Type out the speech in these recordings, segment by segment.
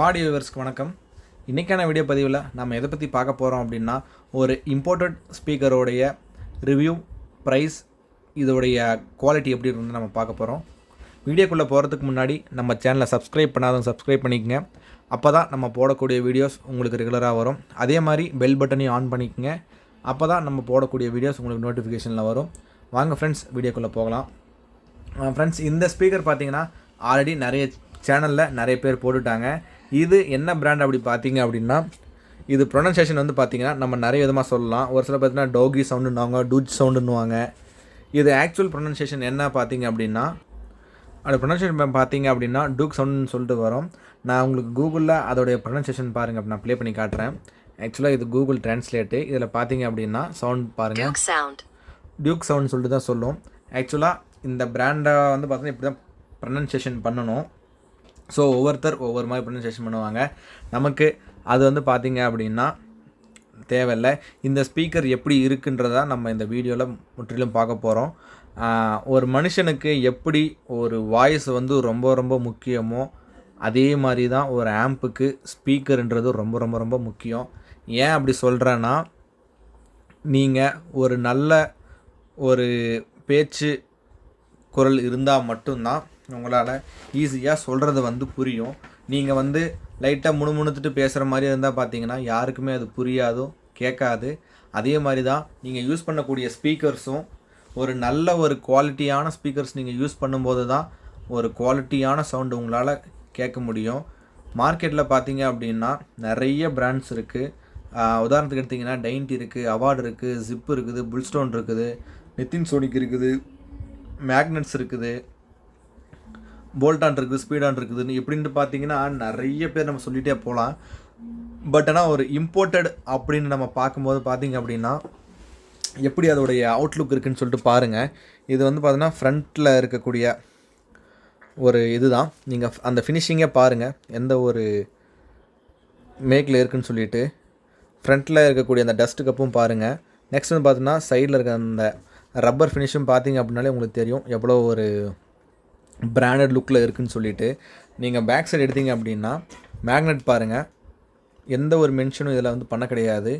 ஃபாடி வியூவர்ஸ்க்கு வணக்கம். இன்றைக்கான வீடியோ பதிவில் நம்ம எதை பற்றி பார்க்க போகிறோம் அப்படின்னா ஒரு இம்போர்ட்டட் ஸ்பீக்கரோடைய ரிவ்யூ ப்ரைஸ் இதோடைய குவாலிட்டி எப்படி இருந்து நம்ம பார்க்க போகிறோம் வீடியோக்குள்ளே போகிறதுக்கு முன்னாடி நம்ம சேனலை சப்ஸ்கிரைப் பண்ணாதவங்க சப்ஸ்கிரைப் பண்ணிக்கங்க. அப்போ தான் நம்ம போடக்கூடிய வீடியோஸ் உங்களுக்கு ரெகுலராக வரும். அதே மாதிரி பெல் பட்டனையும் ஆன் பண்ணிக்கங்க. அப்போ தான் நம்ம போடக்கூடிய வீடியோஸ் உங்களுக்கு நோட்டிஃபிகேஷனில் வரும். வாங்க ஃப்ரெண்ட்ஸ் வீடியோக்குள்ளே போகலாம். ஃப்ரெண்ட்ஸ் இந்த ஸ்பீக்கர் பார்த்தீங்கன்னா ஆல்ரெடி நிறைய சேனலில் நிறைய பேர் போட்டுட்டாங்க. இது என்ன பிராண்ட் அப்படி பார்த்தீங்க அப்படின்னா இது ப்ரொனன்சியேஷன் வந்து பார்த்தீங்கன்னா நம்ம நிறைய விதமாக சொல்லலாம். ஒரு சில பார்த்தீங்கன்னா டோகி சவுண்டுன்னுவாங்க டூஜ் சவுண்டுன்னுவாங்க இது ஆக்சுவல் ப்ரொனன்சியேஷன் என்ன பார்த்தீங்க அப்படின்னா அது ப்ரொனன்சியேஷன் பார்த்தீங்க அப்படின்னா டூக் சவுண்டுன்னு சொல்லிட்டு வரும். நான் உங்களுக்கு கூகுளில் அதோடைய ப்ரொனன்சியேஷன் பாருங்கள் அப்படி நான் ப்ளே பண்ணி காட்டுறேன். ஆக்சுவலாக இது கூகுள் டிரான்ஸ்லேட்டு இதில் பார்த்தீங்க அப்படின்னா சவுண்ட் பாருங்கள். டியூக் சவுண்ட் சொல்லிட்டு தான் சொல்லும். ஆக்சுவலாக இந்த பிராண்டை வந்து பார்த்தீங்கன்னா இப்படி தான் ப்ரனன்சியேஷன் பண்ணணும். ஸோ ஒவ்வொருத்தர் ஒவ்வொரு மாதிரி ப்ரொனன்சேஷன் பண்ணுவாங்க. நமக்கு அது வந்து பார்த்திங்க அப்படின்னா தேவையில்லை. இந்த ஸ்பீக்கர் எப்படி இருக்குன்றதா நம்ம இந்த வீடியோவில் முற்றிலும் பார்க்க போகிறோம் ஒரு மனுஷனுக்கு எப்படி ஒரு வாய்ஸ் வந்து ரொம்ப ரொம்ப முக்கியமோ அதே மாதிரி தான் ஒரு ஆம்புக்கு ஸ்பீக்கர்ன்றது ரொம்ப ரொம்ப ரொம்ப முக்கியம். ஏன் அப்படி சொல்கிறேன்னா நீங்கள் ஒரு நல்ல ஒரு பேச்சு குரல் இருந்தால் மட்டும்தான் உங்களால் ஈஸியாக சொல்கிறது வந்து புரியும். நீங்கள் வந்து லைட்டாக முணுமுணுத்துட்டு பேசுகிற மாதிரி இருந்தால் பார்த்தீங்கன்னா யாருக்குமே அது புரியாதோ கேட்காது. அதே மாதிரி தான் நீங்கள் யூஸ் பண்ணக்கூடிய ஸ்பீக்கர்ஸும் ஒரு நல்ல ஒரு குவாலிட்டியான ஸ்பீக்கர்ஸ் நீங்கள் யூஸ் பண்ணும்போது தான் ஒரு குவாலிட்டியான சவுண்டு உங்களால் கேட்க முடியும். மார்க்கெட்டில் பார்த்தீங்க அப்படின்னா நிறைய பிராண்ட்ஸ் இருக்குது உதாரணத்துக்கு எடுத்திங்கன்னா டைன்டி இருக்குது அவார்டு இருக்குது ஜிப் இருக்குது புல்ஸ்டோன் இருக்குது நித்தின் சோனிக் இருக்குது மேக்னட்ஸ் இருக்குது. போல்டான் இருக்குது ஸ்பீடான் இருக்குதுன்னு எப்படின்ட்டு பார்த்தீங்கன்னா நிறைய பேர் நம்ம சொல்லிகிட்டே போகலாம். பட் ஆனால் ஒரு இம்போர்ட்டட் அப்படின்னு நம்ம பார்க்கும்போது பார்த்தீங்க அப்படின்னா எப்படி அதோடைய அவுட்லுக் இருக்குதுன்னு சொல்லிட்டு பாருங்கள் இது வந்து பார்த்தீங்கன்னா ஃப்ரண்ட்டில் இருக்கக்கூடிய ஒரு இதுதான். நீங்கள் அந்த ஃபினிஷிங்கே பாருங்கள் எந்த ஒரு மேக்கில் இருக்குன்னு சொல்லிட்டு ஃப்ரண்ட்டில் இருக்கக்கூடிய அந்த டஸ்ட் கப்பும் பாருங்கள் நெக்ஸ்ட் வந்து பார்த்தீங்கன்னா சைடில் இருக்க அந்த ரப்பர் ஃபினிஷும் பார்த்தீங்க அப்படின்னாலே உங்களுக்கு தெரியும். எவ்வளோ ஒரு பிராண்டட் லுக்கில் இருக்குதுன்னு சொல்லிட்டு நீங்கள் பேக் சைடு எடுத்தீங்க அப்படின்னா மேக்னெட் பாருங்கள் எந்த ஒரு மென்ஷனும் இதில் வந்து பண்ண கிடையாது.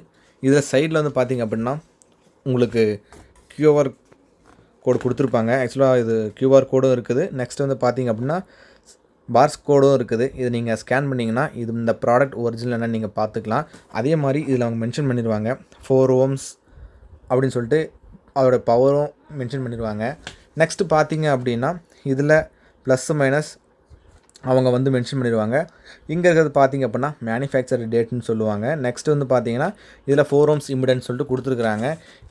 இதில் சைடில் வந்து பார்த்தீங்க அப்படின்னா உங்களுக்கு கியூஆர் கோடு கொடுத்துருப்பாங்க. ஆக்சுவலாக இது கியூஆர் கோடும் இருக்குது. நெக்ஸ்ட் வந்து பார்த்தீங்க அப்படின்னா பார்ஸ் கோடும் இருக்குது. இது நீங்கள் ஸ்கேன் பண்ணிங்கன்னா இது இந்த ப்ராடக்ட் ஒரிஜினல் என்னன்னு நீங்கள் பார்த்துக்கலாம் அதே மாதிரி இதில் அவங்க மென்ஷன் பண்ணிடுவாங்க. ஃபோர் ஓம்ஸ் அப்படின்னு சொல்லிட்டு அதோட பவரும் மென்ஷன் பண்ணிடுவாங்க. நெக்ஸ்ட்டு பார்த்தீங்க அப்படின்னா இதில் ப்ளஸ் மைனஸ் அவங்க வந்து மென்ஷன் பண்ணிடுவாங்க. இங்கே இருக்கிறது பார்த்தீங்க அப்படின்னா மேனுஃபேக்சர் டேட்னு சொல்லுவாங்க. நெக்ஸ்ட் வந்து பார்த்தீங்கன்னா இதில் ஃபோர் ஓம்ஸ் இம்பிடன்ஸ் சொல்லிட்டு கொடுத்துருக்குறாங்க.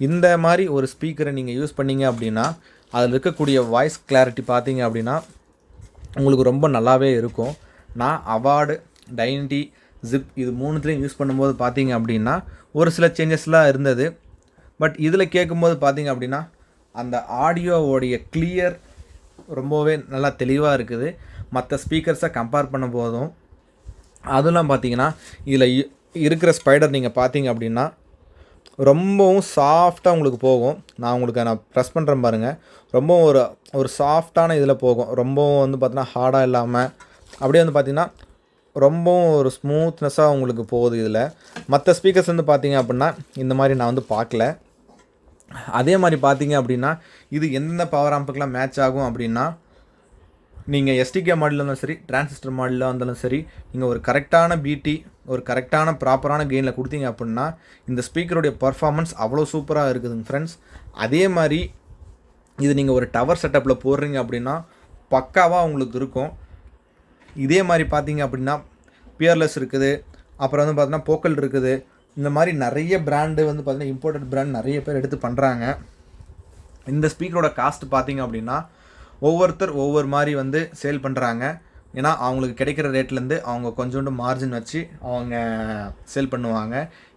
இந்த மாதிரி ஒரு ஸ்பீக்கரை நீங்கள் யூஸ் பண்ணிங்க அப்படின்னா அதில் இருக்கக்கூடிய வாய்ஸ் கிளாரிட்டி பார்த்தீங்க அப்படின்னா உங்களுக்கு ரொம்ப நல்லாவே இருக்கும். நான் அவார்டு டைனிட்டி ஜிப் இது மூணுத்துலேயும் யூஸ் பண்ணும்போது பார்த்தீங்க அப்படின்னா ஒரு சில சேஞ்சஸ்லாம் இருந்தது. பட் இதில் கேட்கும்போது பார்த்தீங்க அப்படின்னா அந்த ஆடியோவோடைய கிளியர் ரொம்பவே நல்லா தெளிவாக இருக்குது. மற்ற ஸ்பீக்கர்ஸை கம்பேர் பண்ண போதும் அதெல்லாம் பார்த்தீங்கன்னா இதில் இ- இருக்கிற ஸ்பைடர் நீங்கள் பார்த்தீங்க அப்படின்னா ரொம்பவும் சாஃப்டாக உங்களுக்கு போகும். நான் உங்களுக்கு நான் ப்ரெஸ் பண்ணுறேன் பாருங்கள் ரொம்பவும் ஒரு ஒரு சாஃப்டான இதில் போகும். ரொம்பவும் வந்து பார்த்தீங்கன்னா ஹார்டாக இல்லாமல் அப்படியே வந்து பார்த்திங்கன்னா ரொம்பவும் ஒரு ஸ்மூத்னஸாக உங்களுக்கு போகுது இதில். மற்ற ஸ்பீக்கர்ஸ் வந்து பார்த்தீங்க அப்படின்னா இந்த மாதிரி நான் வந்து பார்க்கல அதே மாதிரி பார்த்தீங்க அப்படின்னா இது எந்தெந்த பவர் ஆம்புக்கெலாம் மேட்ச் ஆகும் அப்படின்னா நீங்கள் எஸ்டிகே மாடலில் இருந்தாலும் சரி டிரான்சிஸ்டர் மாடலில் இருந்தாலும் சரி நீங்கள் ஒரு கரெக்டான பிடி ஒரு கரெக்டான ப்ராப்பரான கெயினில் கொடுத்தீங்க அப்படின்னா இந்த ஸ்பீக்கருடைய பர்ஃபார்மன்ஸ் அவ்வளோ சூப்பராக இருக்குதுங்க ஃப்ரெண்ட்ஸ் அதே மாதிரி இது நீங்கள் ஒரு டவர் செட்டப்பில் போடுறீங்க அப்படின்னா பக்காவாக உங்களுக்கு இருக்கும். இதே மாதிரி பார்த்தீங்க அப்படின்னா பியர்லெஸ் இருக்குது. அப்புறம் வந்து பார்த்தீங்கன்னா போக்கல் இருக்குது. இந்த மாதிரி நிறைய பிராண்டு வந்து பார்த்திங்கன்னா இம்போர்ட்டட் பிராண்ட் நிறைய பேர் எடுத்து பண்ணுறாங்க இந்த ஸ்பீக்கரோட காஸ்ட் பார்த்திங்க அப்படின்னா ஒவ்வொருத்தர் ஒவ்வொரு மாதிரி வந்து சேல் பண்ணுறாங்க ஏன்னா அவங்களுக்கு கிடைக்கிற ரேட்லேருந்து அவங்க கொஞ்சோண்டு மார்ஜின் வச்சு அவங்க சேல் பண்ணுவாங்க.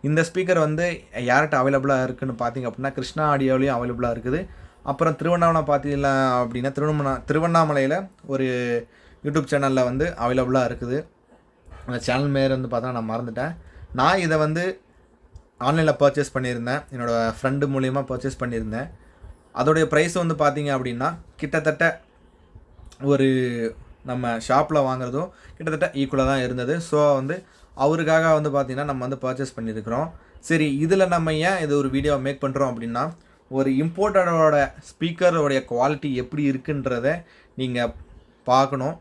இந்த ஸ்பீக்கர் வந்து யார்கிட்ட அவைலபிளாக இருக்குதுன்னு பார்த்தீங்க அப்படின்னா கிருஷ்ணா ஆடியோலையும் அவைலபிளாக இருக்குது. அப்புறம் திருவண்ணாமலை பார்த்தீங்கள அப்படின்னா திருவண்ணா திருவண்ணாமலையில் ஒரு யூடியூப் சேனலில் வந்து அவைலபிளாக இருக்குது. அந்த சேனல் மேலே வந்து பார்த்தா நான் மறந்துட்டேன். நான் இதை வந்து ஆன்லைனில் பர்ச்சேஸ் பண்ணியிருந்தேன். என்னோடய ஃப்ரெண்டு மூலியமாக பர்ச்சேஸ் பண்ணியிருந்தேன். அதோடைய ப்ரைஸ் வந்து பார்த்தீங்க அப்படின்னா கிட்டத்தட்ட ஒரு நம்ம ஷாப்பில் வாங்குறதும் கிட்டத்தட்ட ஈக்குவலாக தான் இருந்தது. ஸோ வந்து அவருக்காக வந்து பார்த்திங்கன்னா நம்ம வந்து பர்ச்சேஸ் பண்ணியிருக்கிறோம். சரி இதில் நம்ம ஏன் இது ஒரு வீடியோ மேக் பண்ணுறோம் அப்படின்னா ஒரு இம்போர்ட்டடோட ஸ்பீக்கரோடைய குவாலிட்டி எப்படி இருக்குன்றத நீங்கள் பார்க்கணும்.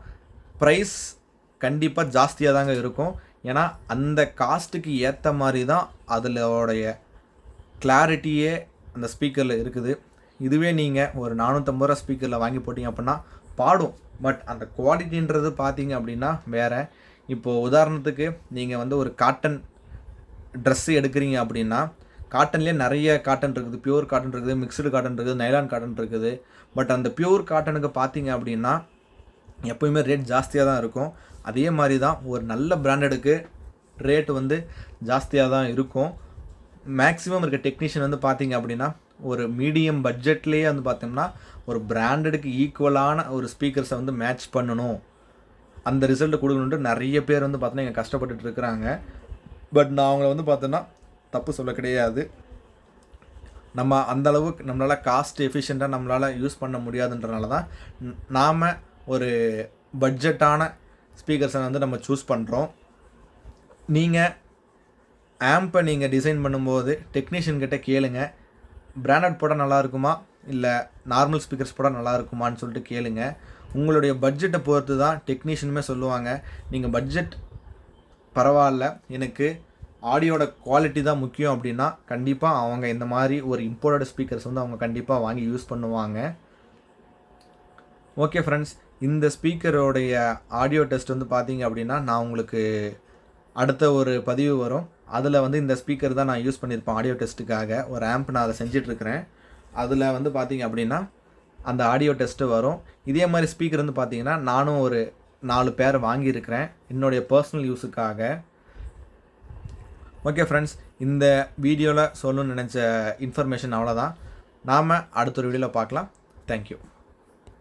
ப்ரைஸ் கண்டிப்பாக ஜாஸ்தியாக தாங்க இருக்கும். ஏன்னா அந்த காஸ்ட்டுக்கு ஏற்ற மாதிரி தான் அதிலோடைய கிளாரிட்டியே அந்த ஸ்பீக்கரில் இருக்குது. இதுவே நீங்கள் ஒரு நானூற்றம்பது ரூபா ஸ்பீக்கரில் வாங்கி போட்டிங்க அப்படின்னா பாடும். பட் அந்த குவாலிட்டின்றது பார்த்தீங்க அப்படின்னா வேறு. இப்போது உதாரணத்துக்கு நீங்கள் வந்து ஒரு காட்டன் ட்ரெஸ்ஸு எடுக்கிறீங்க அப்படின்னா காட்டன்லேயே நிறைய காட்டன் இருக்குது. பியூர் காட்டன் இருக்குது மிக்சடு காட்டன் இருக்குது நைலான் காட்டன் இருக்குது. பட் அந்த பியூர் காட்டனுக்கு பார்த்தீங்க அப்படின்னா எப்போயுமே ரேட் ஜாஸ்தியாக தான் இருக்கும். அதே மாதிரி தான் ஒரு நல்ல பிராண்டடுக்கு ரேட் வந்து ஜாஸ்தியாக தான் இருக்கும். மேக்ஸிமம் இருக்க டெக்னீஷியன் வந்து பார்த்தீங்க அப்படின்னா ஒரு மீடியம் பட்ஜெட்லேயே வந்து பார்த்தோம்னா ஒரு பிராண்டடுக்கு ஈக்குவலான ஒரு ஸ்பீக்கர்ஸை வந்து மேட்ச் பண்ணணும். அந்த ரிசல்ட் கொடுக்கணுன்ட்டு நிறைய பேர் வந்து பார்த்தோன்னா இங்கே கஷ்டப்பட்டுட்டு இருக்கிறாங்க. பட் நான் அவங்கள வந்து பார்த்தோன்னா தப்பு சொல்ல கிடையாது. நம்ம அந்த அளவுக்கு நம்மளால் காஸ்ட் எஃபிஷியண்ட்டாக நம்மளால் யூஸ் பண்ண முடியாதுன்றனால தான் நாம் ஒரு பட்ஜெட்டான ஸ்பீக்கர்ஸை வந்து நம்ம சூஸ் பண்ணுறோம் நீங்கள் ஆம்பை நீங்கள் டிசைன் பண்ணும்போது டெக்னீஷியன்கிட்ட கேளுங்க. பிராண்டட் போட்டால் நல்லா இருக்குமா? இல்லை நார்மல் ஸ்பீக்கர்ஸ் போட்டால் நல்லா இருக்குமான்னு சொல்லிட்டு கேளுங்க. உங்களுடைய பட்ஜெட்டை பொறுத்து தான் டெக்னீஷியனுமே சொல்லுவாங்க. நீங்கள் பட்ஜெட் பரவாயில்ல. எனக்கு ஆடியோட குவாலிட்டி தான் முக்கியம் அப்படின்னா கண்டிப்பாக அவங்க இந்த மாதிரி ஒரு இம்போர்ட்டட் ஸ்பீக்கர்ஸ் வந்து அவங்க கண்டிப்பாக வாங்கி யூஸ் பண்ணுவாங்க. ஓகே ஃப்ரெண்ட்ஸ் இந்த ஸ்பீக்கரோடைய ஆடியோ டெஸ்ட் வந்து பார்த்தீங்க அப்படின்னா நான் உங்களுக்கு அடுத்த ஒரு பதிவு வரும். அதில் வந்து இந்த ஸ்பீக்கர் தான் நான் யூஸ் பண்ணியிருப்பேன் ஆடியோ டெஸ்ட்டுக்காக ஒரு ஆம்ப் நான் அதை செஞ்சிட்ருக்கிறேன். அதில் வந்து பார்த்தீங்க அப்படின்னா அந்த ஆடியோ டெஸ்ட்டு வரும். இதே மாதிரி ஸ்பீக்கர் வந்து பார்த்தீங்கன்னா நானும் ஒரு நாலு பேர் வாங்கியிருக்கிறேன். என்னுடைய பர்சனல் யூஸுக்காக ஓகே ஃப்ரெண்ட்ஸ் இந்த வீடியோவில் சொல்லணும்னு நினச்ச இன்ஃபர்மேஷன் அவ்வளோதான் நாம் அடுத்த ஒரு வீடியோவில் பார்க்கலாம். தேங்க்யூ